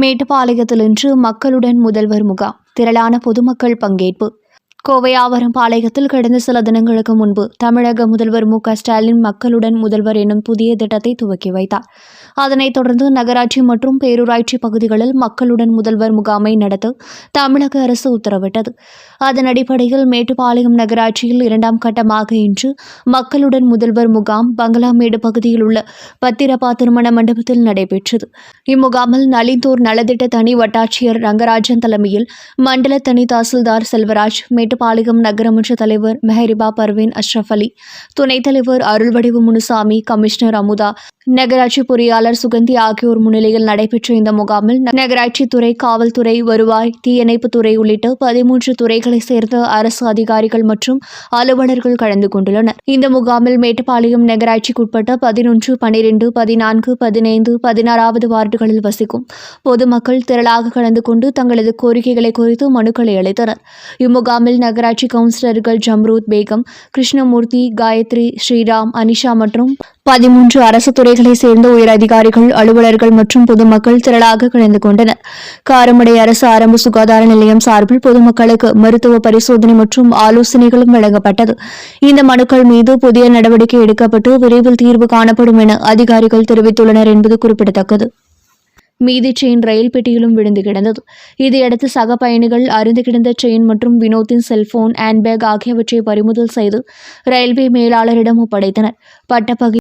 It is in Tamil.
மேட்டுப்பாளையத்தில் இன்று மக்களுடன் முதல்வர் முகாம். திரளான பொதுமக்கள் பங்கேற்பு. கோவை ஆவரம் பாளையத்தில் கடந்த சில தினங்களுக்கு முன்பு தமிழக முதல்வர் மு ஸ்டாலின் மக்களுடன் முதல்வர் எனும் புதிய திட்டத்தை துவக்கி வைத்தார். அதனைத் தொடர்ந்து நகராட்சி மற்றும் பேரூராட்சி பகுதிகளில் மக்களுடன் முதல்வர் முகாமை நடத்த தமிழக அரசு உத்தரவிட்டது. அதன் அடிப்படையில் மேட்டுப்பாளையம் நகராட்சியில் இரண்டாம் கட்டமாக இன்று மக்களுடன் முதல்வர் முகாம் பங்களாமேடு பகுதியில் உள்ள பத்திரப்பா திருமண மண்டபத்தில் நடைபெற்றது. இம்முகாமில் நலிந்தோர் நலத்திட்ட தனி வட்டாட்சியர் ரங்கராஜன் தலைமையில் மண்டல தனி தாசில்தார் செல்வராஜ் மேட்டுப்பாளையம் நகரமன்ற தலைவர் மெஹரிபா பர்வீன் அஷ்ரஃப் அலி துணைத் தலைவர் அருள்வடிவு முனுசாமி கமிஷனர் அமுதா நகராட்சி பொறியாளர் சுகந்தி ஆகியோர் முன்னிலையில் நடைபெற்ற இந்த முகாமில் நகராட்சித்துறை காவல்துறை வருவாய் தீயணைப்புத்துறை உள்ளிட்ட பதிமூன்று துறைகளைச் சேர்ந்த அரசு அதிகாரிகள் மற்றும் அலுவலர்கள் கலந்து கொண்டுள்ளனர். இந்த முகாமில் மேட்டுப்பாளையம் நகராட்சிக்குட்பட்ட பதினொன்று பனிரெண்டு பதினான்கு பதினைந்து பதினாறாவது வார்டுகளில் வசிக்கும் பொதுமக்கள் திரளாக கலந்து கொண்டு தங்களது கோரிக்கைகளை குறித்து மனுக்களை அளித்தனர். இம்முகாமில் நகராட்சி கவுன்சிலர்கள் ஜம்ரூத் பேகம் கிருஷ்ணமூர்த்தி காயத்ரி ஸ்ரீராம் அனிஷா மற்றும் பதிமூன்று அரசு துறைகளைச் சேர்ந்த உயர் அதிகாரிகள் அலுவலர்கள் மற்றும் பொதுமக்கள் திரளாக கலந்து கொண்டனர். காரமடை அரசு ஆரம்ப சுகாதார நிலையம் சார்பில் பொதுமக்களுக்கு மருத்துவ பரிசோதனை மற்றும் ஆலோசனைகளும் வழங்கப்பட்டது. இந்த மனுக்கள் மீது புதிய நடவடிக்கை எடுக்கப்பட்டு விரைவில் தீர்வு காணப்படும் என அதிகாரிகள் தெரிவித்துள்ளனர் என்பது குறிப்பிடத்தக்கது. மீதி செயின் ரயில் பெட்டியிலும் விழுந்து கிடந்தது. இதையடுத்து சக பயணிகள் அருந்து கிடந்த செயின் மற்றும் வினோத்தின் செல்போன் ஹேண்ட்பேக் ஆகியவற்றை பறிமுதல் செய்து ரயில்வே மேலாளரிடம் ஒப்படைத்தனர். பட்டப்பகை